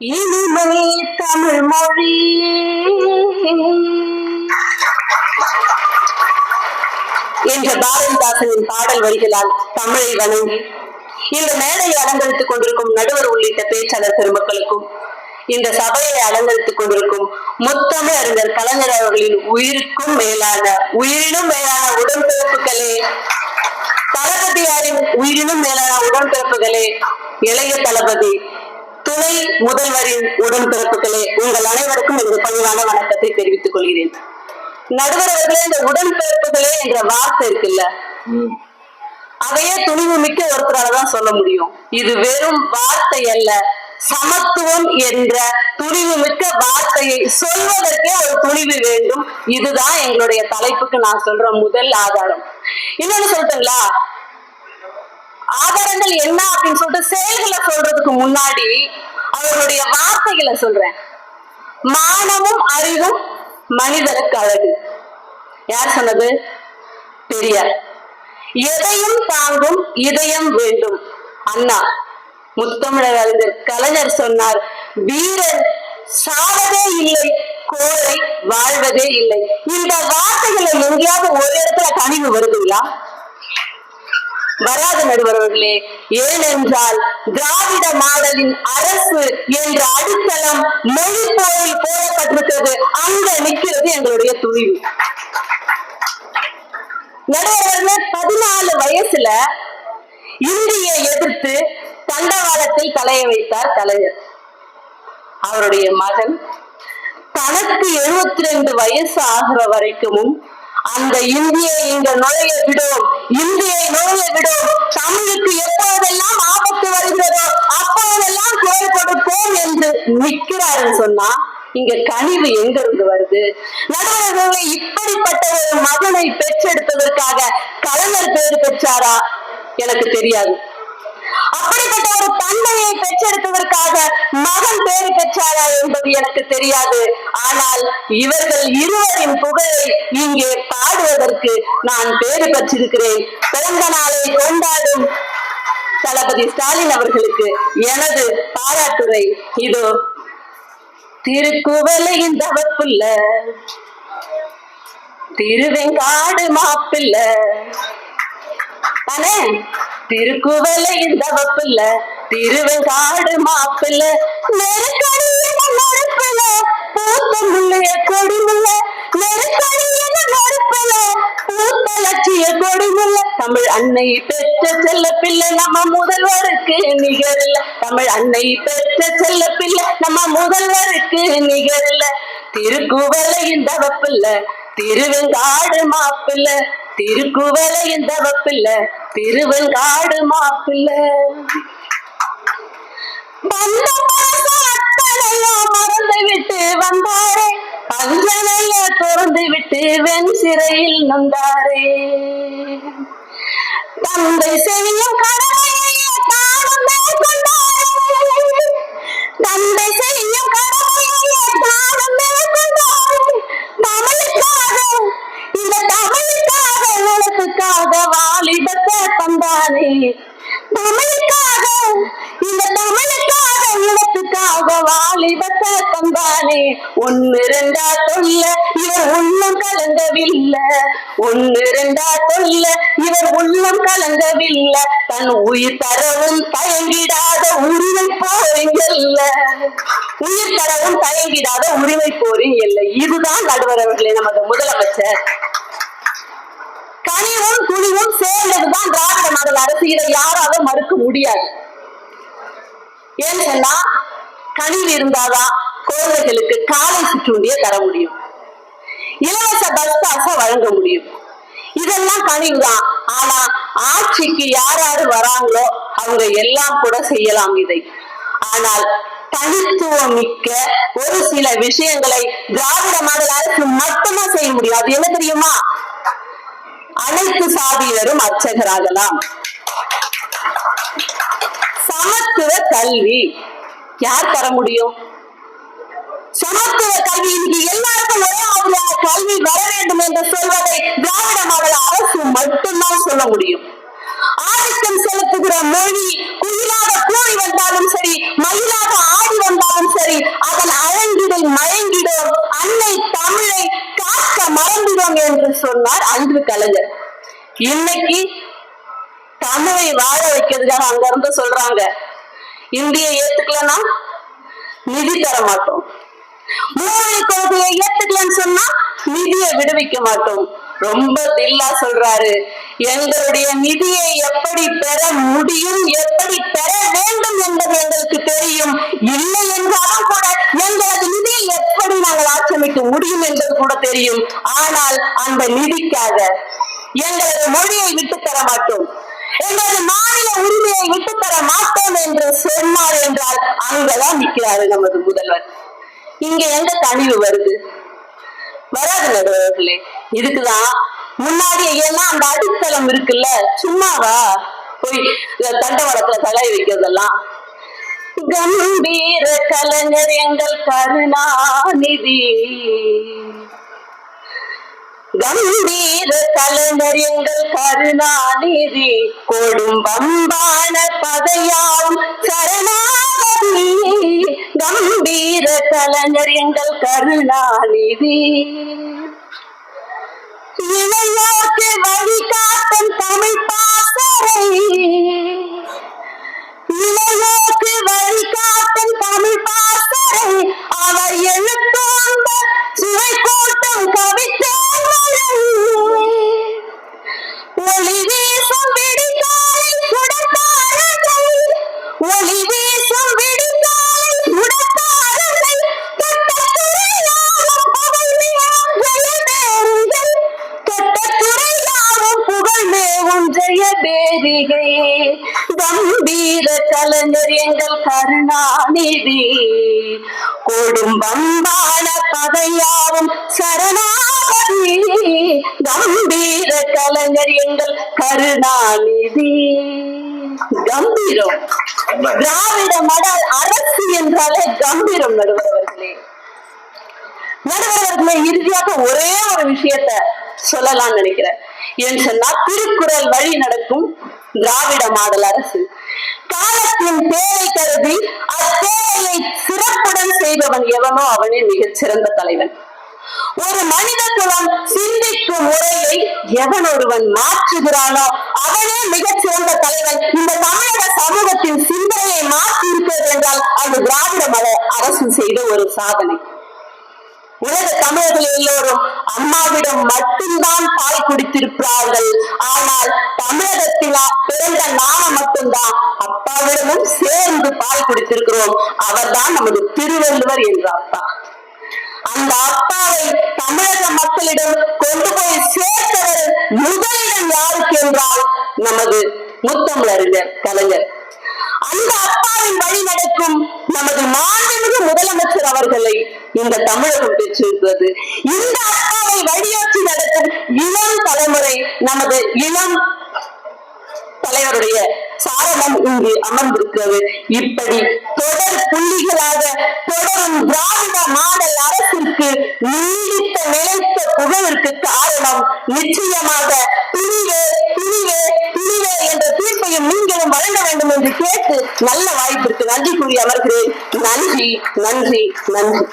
இனிமை தமிழ் மொழி. என்ற பாரதிதாசனின் பாடல் வரிகளால் தமிழை வணங்கி இந்த மேடையை அலங்கரித்துக் கொண்டிருக்கும் நடுவர் உள்ளிட்ட பேச்சாளர் பெருமக்களுக்கும் இந்த சபையை அலங்கரித்துக் கொண்டிருக்கும் முத்தமிழ் அறிஞர் கலைஞர் அவர்களின் உயிருக்கும் மேலான உயிரினும் மேலான உடன்பிறப்புகளே தளபதியாரின் உயிரினும் மேலான உடன்பிறப்புகளே இளைய தளபதி துணை முதல்வரின் உடன்பிறப்புகளே உங்கள் அனைவருக்கும் எனது பணிவான வணக்கத்தை தெரிவித்துக் கொள்கிறேன். நடுவர் அவர்களே இந்த உடன்பிறப்புகளே என்ற வார்த்தை இருக்குல்ல? அதையே துணிவு மிக்க ஒருத்தரால தான் சொல்ல முடியும். இது வெறும் வார்த்தை அல்ல. சமத்துவம் என்ற துணிவு மிக்க வார்த்தையை சொல்வதற்கே ஒரு துணிவு வேண்டும். இதுதான் எங்களுடைய தலைப்புக்கு நான் சொல்ற முதல் ஆதாரம். இன்னொன்னு சொல்லட்டுங்களா? ஆதாரங்கள் என்ன அப்படின்னு சொல்லிட்டு செயல்களை சொல்றதுக்கு முன்னாடி அவருடைய வார்த்தைகளை சொல்றேன். மானமும் அறிவும் மனிதனுக்கு அழகு. யார் சொன்னது? பெரியார். எதையும் தாங்கும் இதயம் வேண்டும். அண்ணா முத்தமிழர் அறிஞர் கலைஞர் சொன்னார் வீரன் சாவதே இல்லை கோரை வாழ்வதே இல்லை. இந்த வார்த்தைகளை எங்கேயாவது ஒரு இடத்துல கனிவு வருதுங்களா? வராத நடுவர்களே ஏனென்றால் திராவிட மாடலின் அரசு என்ற அடித்தளம் மொழி போரில் போடப்பட்டிருக்கிறது. அங்க நிக்கிறது எங்களுடைய துணிவு. நடுவர்களே பதினாலு வயசுல இந்தியை எதிர்த்து தண்டவாளத்தில் தலைய வைத்தார் தலைவர் அவருடைய மகன் தனக்கு எழுபத்தி ரெண்டு வயசு ஆகிற வரைக்கும் அந்த இந்தியை இங்க நுழைய விடும். இந்தியை நுழைய விடும். தமிழுக்கு எப்போதெல்லாம் ஆபத்து வருகிறதோ அப்போதெல்லாம் குரல் கொடுப்போம் என்று நிற்கிறாருன்னு சொன்னா இங்க கனிவு எங்க இருந்து வருது? நடுவர்களை இப்படிப்பட்ட ஒரு மகனை பெற்றெடுத்ததற்காக கலைஞர் பேர் பெற்றாரா? எனக்கு தெரியாது. அப்படிப்பட்ட மகன் பேறு பெற்றாரா என்பது எனக்கு தெரியாது. ஆனால் இவர்கள் இருவரின் புகழை இங்கே பாடுவதற்கு நான் பேறு பெற்றிருக்கிறேன். பிறந்த நாளை கொண்டாடும் தளபதி ஸ்டாலின் அவர்களுக்கு எனது பாராட்டுரை. இதோ திருக்குவலையின் தவப்புள்ள திருவெங்காடு மாப்பிள்ள. தானே திருக்குவலையின் தவப்புல திருவெங்காடு மாப்பிள்ள நெருக்கடியில நடுப்புல பூத்த முள்ளைய கொடிமுள்ள நெருக்கடியான நடுப்புல பூத்த லட்சிய கொடிமுள்ள தமிழ் அன்னை பெற்ற செல்ல பிள்ளை நம்ம முதல்வருக்கு நிகரில்ல. தமிழ் அன்னை பெற்ற செல்ல பிள்ளை நம்ம முதல்வருக்கு நிகரில்ல. திருக்குவலையின் தவப்பில்ல திருவெங்காடு மாப்பிள்ள திருக்குவலையின் தவப்பில்ல திருவெங்காடு மாப்பிள்ள. வந்த வந்தாரே. பஞ்சனைய திறந்து விட்டு வெண் சிறையில் நொந்தாரே. தந்தை செய்யும் தந்தை செய்யும் இந்த தமிழுக்காக வாலிபத்தை தந்தாரே தானே ஒன்னு ரெண்டா சொல்ல இவர் உள்ளம் கலங்கவில்லை. ஒன்னு ரெண்டா சொல்ல இவர் உள்ளம் கலங்கவில்லை. தன் உயிர் தரவும் தயங்கிடாத உரிமை போறீங்கல்ல உயிர் தரவும் தயங்கிடாத உரிமை போறீங்க இல்லை இதுதான் நடுவர் அவர்களே நமது முதலமைச்சர். கனிவும் துணிவும் சேர்ந்ததுதான் திராவிட மாடல் அரசு. இதை யாராலும் மறுக்க முடியாது. ஏன்னு சொன்னா கனிவு இருந்தாதான் குழந்தைகளுக்கு காலை சிற்றுண்டியை தர முடியும். இலவச பஸ் பாச வழங்க முடியும். இதெல்லாம் கனிவுதான் ஆனா ஆட்சிக்கு யார் யாரு வராங்களோ அவங்க எல்லாம் கூட செய்யலாம் இதை. ஆனால் தனித்துவம் மிக்க ஒரு சில விஷயங்களை திராவிட மாடல் அரசு மட்டும்தான் செய்ய முடியும். அது என்ன தெரியுமா? அனைத்து சாதியினரும் அர்ச்சகராகலாம். சமத்துவ கல்வி யார் தர முடியும்? சமத்துவ கல்வி. இன்னைக்கு எல்லாருக்கும் ஒரே மாதிரியான கல்வி வர வேண்டும் என்று சொல்வதை திராவிட மாடல் அரசு மட்டும்தான் சொல்ல முடியும். ஆதிக்கம் செலுத்துகிற மொழி குயிலாக கூறி வந்தாலும் சரி மயிலாக ஆடி வந்தாலும் சரி அதன் அழங்கிடை மயங்கிடும் அன்னை தமிழை காக்க மறந்துடும் என்று சொன்னார் அன்று கலைஞர். இன்னைக்கு தமிழை வாழ வைக்கிறதுக்காக அங்க இருந்து சொல்றாங்க. இந்திய ஏத்துக்கலன்னா நிதி தர மாட்டோம் மூணு கொள்கையை ஏத்துக்கலன்னு சொன்னா நிதியை விடுவிக்க மாட்டோம். ரொம்ப தில்லா சொல்றாரு. எங்களுடைய நிதியை எப்படி பெற முடியும் எப்படி பெற வேண்டும் என்பது எங்களுக்கு தெரியும். இல்லை என்றாலும் கூட எங்களது நிதியை எப்படி நாங்கள் ஆக்கிரமிக்க முடியும் என்பது கூட தெரியும். ஆனால் அந்த நிதிக்காக எங்களது மொழியை விட்டு தர மாட்டோம். எங்களது மாநில உரிமையை விட்டு தர மாட்டோம் என்று சொன்னார் என்றால் அங்கதான் நிற்கிறாரு நமது முதல்வர். இங்க எங்க தனிவு வருது? வராது நடுவர்களே. இதுக்குதான் முன்னாடி ஏன்னா அந்த அடித்தளம் இருக்குல்ல? சும்மாவா? போய் இந்த தலை வைக்கிறதெல்லாம். கம்பீர கலைஞர் எங்கள் கருணாநிதி. கம்பீர கலைஞர் எங்கள் கருணாநிதி கொடும்பம்பான பதையாம் சரணாகதி. கம்பீர கலைஞர் எங்கள் கருணாநிதி. புகழ்மேவும் பேரிகை கம்பீர கலைஞர் எங்கள் கருணாநிதி. கொடும்பம்பான பகையாவும் சரணாகதி. கம்பீர கலைஞர் எங்கள் கருணாநிதி. கம்பீரம். திராவிட மடல் அரசு என்றாலே கம்பீரம் நடுவர்களே நடுவர்களே இறுதியாக ஒரே ஒரு விஷயத்த சொல்லலாம்னு நினைக்கிறேன். என்று சொன்னால் திருக்குறள் வழி நடக்கும் திராவிட மாடல் அரசு. காலத்தின் தேவை கருதி அத்தேவையை சிறப்புடன் செய்பவன் எவனோ அவனே மிகச் சிறந்த தலைவன். ஒரு மனித குலம் சிந்திக்கும் முறையை எவன் ஒருவன் மாற்றுகிறானோ அவனே மிகச்சிறந்த தலைவன். இந்த தமிழக சமூகத்தின் சிந்தனையை மாற்றி இருக்கிறது என்றால் அது திராவிட மத அரசு செய்த ஒரு சாதனை. உலக தமிழர்கள் எல்லோரும் அம்மாவிடம் மட்டும்தான் பால் குடித்திருக்கிறார்கள். ஆனால் தமிழகத்தில் பிறந்த நாம மட்டும்தான் அப்பாவிடமும் சேர்ந்து பால் குடித்திருக்கிறோம். அவர்தான் நமது திருவள்ளுவர் என்ற அப்பா. அந்த அப்பாவை தமிழக மக்களிடம் கொண்டு போய் சேர்த்தவர் முதலிடம் யாருக்கு என்றால் நமது முத்தமிழறிஞர் கலைஞர். அந்த அப்பாவின் வழி நடக்கும் நமது மாண்புமிகு முதலமைச்சர் அவர்களை இந்த தமிழகம் பெற்றிருக்கிறது இந்த அப்பாவை வழியாற்றி நடக்கும் இளம் தலைமுறை நமது இளம் தலைவருடைய சாரணம் இங்கு அமர்ந்திருக்கிறது. இப்படி தொடர் புள்ளிகளாக தொடரும் திராவிட மாடல் அரசிற்கு நீடித்த நிலைத்த புகழிற்கு காரணம் நிச்சயமாக துணிவு வேண்டும் என்று கேட்டு நல்ல வாய்ப்பிற்கு நன்றி கூறி அமர்கிறேன். நன்றி நன்றி நன்றி.